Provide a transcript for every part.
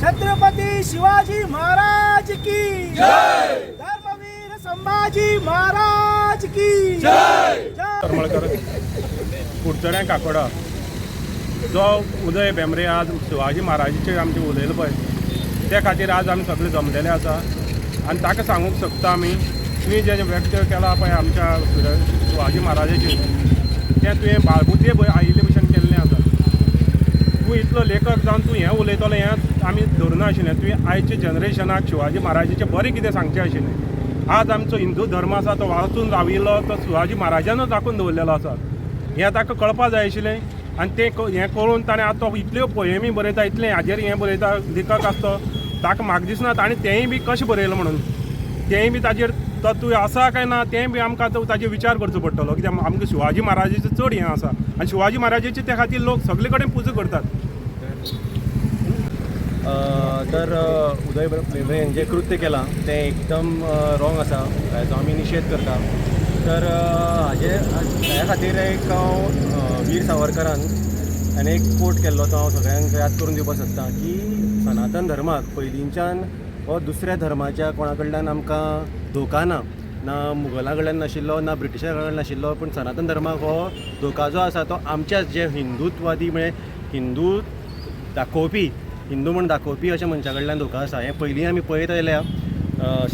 छत्रपती शिवाजी महाराज की धर्मवीर संभाजी महाराज की जय! करमळकर कुडचड्या काकोडा जो उदय भेंब्रे आज शिवाजी महाराजाचेर आमचे उलयलो पळय त्या खातीर आज आमी सगळे जमलेले आसा. आनी ताका सांगूंक शकता आमी तुवें जें व्यक्त केलां पळय आमच्या शिवाजी महाराजाचेर तें तुवें बाळबुद्दे आयिल्ले भशेन तूं इतलो लेखक जावन तूं हें उलयतलो हें आमी धरुना आशिल्लें. तुवें आयच्या जनरेशनाक शिवाजी महाराजाचें बरें कितें सांगचें आशिल्लें. आज आमचो हिंदू धर्म आसा तो वाचून राविल्लो तो शिवाजी महाराजानूच दाखोवन दवरलेलो आसा. हें ताका कळपा जाय आशिल्लें. आनी तें हें करून ताणें आतां तो इतल्यो पोयमी बरयता इतलें हाजेर हें बरयता लेखक आसतो. तो ताका म्हाका दिसना ताणें तेंय बी कशें बरयलें म्हणून. तेंय बी ताजेर तत्व आसा काय ना तें बी आमकां आतां ताजेर विचार करचो पडटलो. कित्याक आमकां शिवाजी महाराजाचें चड हें आसा. आनी शिवाजी महाराजाचे त्या खातीर लोक सगळे कडेन पुजा करतात. तर उदय भेंब्रे म्हणजे जें कृत्य केलां तें एकदम रॉंग आसा हाचो आमी निशेध करता. तर हाजे ह्या खातीर एक हांव वीर सावरकरान आनी एक कोट केल्लो तो हांव सगळ्यांक याद करून दिवपाक सोदतां की सनातन धर्माक पयलींच्यान हो दुसऱ्या धर्माच्या कोणा कडल्यान आमकां धोका ना ना मुगला कडल्यान नाशिल्लो ना ब्रिटिशा कडल्यान नाशिल्लो पूण सनातन धर्माक हो धोका जो आसा तो आमच्याच जे हिंदुत्वादी म्हणजे हिंदू दाखोवपी हिंदू म्हण दाखोवपी अशा मनशा कडल्यान धोका आसा हें पयलीं आमी पळयत आयल्या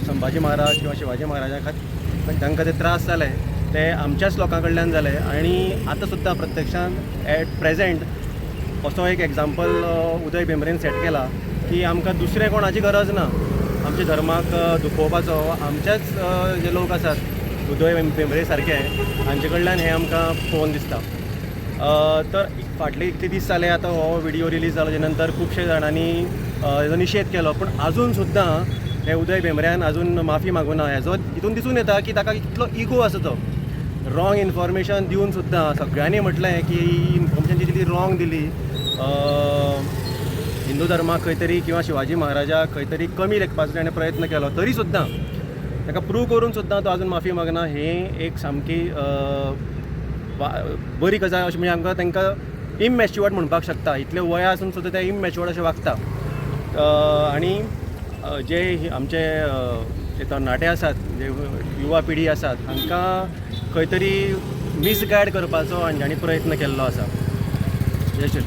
संभाजी महाराज किंवा शिवाजी महाराजा खातीर तांकां ते त्रास जाले ते आमच्याच लोकां कडल्यान जाले आनी आतां सुद्दां प्रत्यक्षान एट प्रेजेंट असो एक एग्जाम्पल उदय भेंब्रेन सेट केला की आमकां दुसरें कोणाची गरज ना. आमच्या धर्माक दुखोवपाचो आमच्याच जे लोक आसात उदय भेंब्रे सारके हांचे कडल्यान हें आमकां पळोवन दिसता. तर फाटले कितले दीस जाले आतां हो व्हिडिओ रिलीज जालो तेच्या नंतर खुबशे जाणांनी हेजो निशेध केलो. पूण आजून सुद्दां हे उदय भेंबऱ्यान आजून माफी मागूना हेजो हितून दिसून येता की ताका कितलो इगो आसा तो रॉंग इन्फॉर्मेशन दिवन सुद्दां सगळ्यांनी म्हटलें की ही इन्फॉर्मेशन जी दिली रॉंग दिली हिंदू धर्माक खंय तरी किंवा शिवाजी महाराजाक खंय तरी कमी लेखपाचो ताणें प्रयत्न केलो तरी सुद्दां ताका प्रूव करून सुद्दां तो आजून माफी मागना हें एक सामकी बरी गजाल अशी म्हणजे आमकां तांकां इमॅच्युअर्ड म्हणपाक शकता. इतले वया आसून सुद्दां ते इमॅच्युअर्ड अशें वागता. आनी जे आमचे जे तरणाटे आसात जे युवा पिढी आसात हांकां खंय तरी मिसगायड करपाचो हांच्यांनी प्रयत्न केल्लो आसा. जशें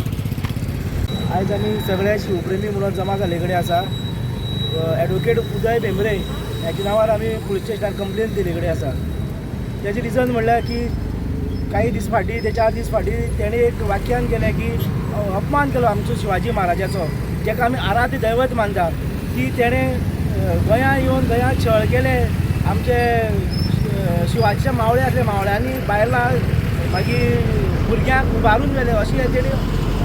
आयज आमी सगळे शिवप्रेमी म्हणून जमा जाल्ले कडेन आसा. ॲडवोकेट उदय भेंब्रे ह्याच्या नांवार आमी पुलीस स्टेशनार कंप्लेन दिले कडेन आसा. तेजें रिजन म्हणल्यार की काही दीस फाटीं ते चार दीस फाटी. तेणें एक वाक्यान केलें की अपमान केलो आमचो शिवाजी महाराजाचो जेका आमी आराध्य दैवत मानता की तेणें गोंयांत येवन गोंयांत छळ केले. आमचे शिवाजीच्या शिवाजीचे मावळे आसले मावळ्यांनी बायलां मागीर भुरग्यांक उबारून गेले. अशें तेणी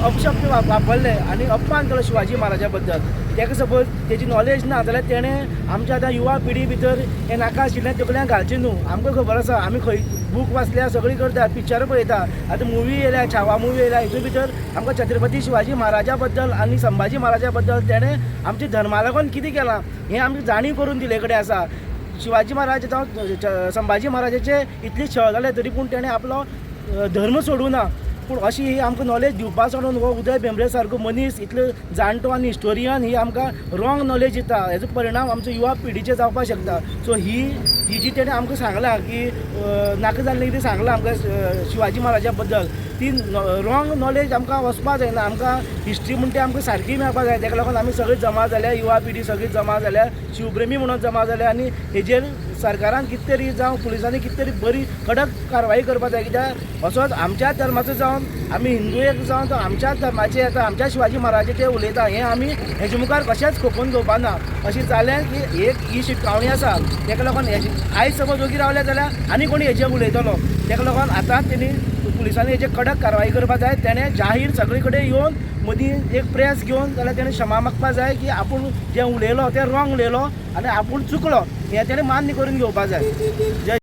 अपशब्द वापरले आनी अपमान केलो शिवाजी महाराजा बद्दल तेका सपोज तेजी नॉलेज ना जाल्यार तेणें आमच्या आतां युवा पिढी भितर हें नाका आशिल्लें तकल्यान घालचें न्हू आमकां खबर आसा आमी खंय बूक वाचल्या सगळीं करता पिक्चर पळयता आतां मुवी येयल्या छावा मुवी येयल्या हितून भितर आमकां छत्रपती शिवाजी महाराजा बद्दल आनी संभाजी महाराजा बद्दल तेणें आमच्या धर्मा लागून कितें केलां हें आमकां जाणीव करून दिले कडेन आसा शिवाजी महाराज जावं संभाजी महाराजाचे इतली छळ जाले तरी पूण तेणें आपलो धर्म सोडूं ना. पूण अशी ही आमकां नॉलेज दिवपा सोडून हो उदय भेंब्रे सारको मनीस इतलो जाणटो आनी हिस्टोरियन ही आमकां रॉंग नॉलेज दिता. हेजो परिणाम आमच्या युवा पिढीचेर जावपाक शकता. सो ही ही जी तेणें आमकां सांगलां की नाका जाल्लें कितें सांगलां आमकां शिवाजी महाराजा बद्दल ती रॉंग नॉलेज आमकां वचपाक जायना. आमकां हिस्ट्री म्हणटा ती आमकां सारकी मेळपाक जाय. ताका लागून आमी सगळीं जमा जाल्या युवा पिढी सगळी जमा जाल्या शिवप्रेमी म्हणून जमा जाल्या आनी हेजेर सरकारान कितें तरी जावं पुलिसांनी कितें तरी बरी कडक कारवाई करपाक जाय कित्याक असोच आमच्याच धर्माचो जावन आमी हिंदू एक जावन तो आमच्याच धर्माचे येता आमच्या शिवाजी महाराजाचे उलयता हें आमी हेजे मुखार कशेंच खोपून घेवपा ना अशें जालें की एक ही शिटकावणी आसा ताका लागून हेजे आयज समज ओगी रावले जाल्यार आनी कोणी हेजेर उलयतलो? ताका लागून आतां तेणी पुलिसांनी हेजेर कडक कारवाई करपाक जाय तेणें जाहीर सगळे कडेन येवन मदीं एक प्रेस घेवन जाल्यार तेणें क्षमा मागपाक जाय की आपूण जें उलयलो तें रॉंग उलयलो आनी आपूण चुकलो. हें तेणें मान्य करून घेवपाक जाय. जय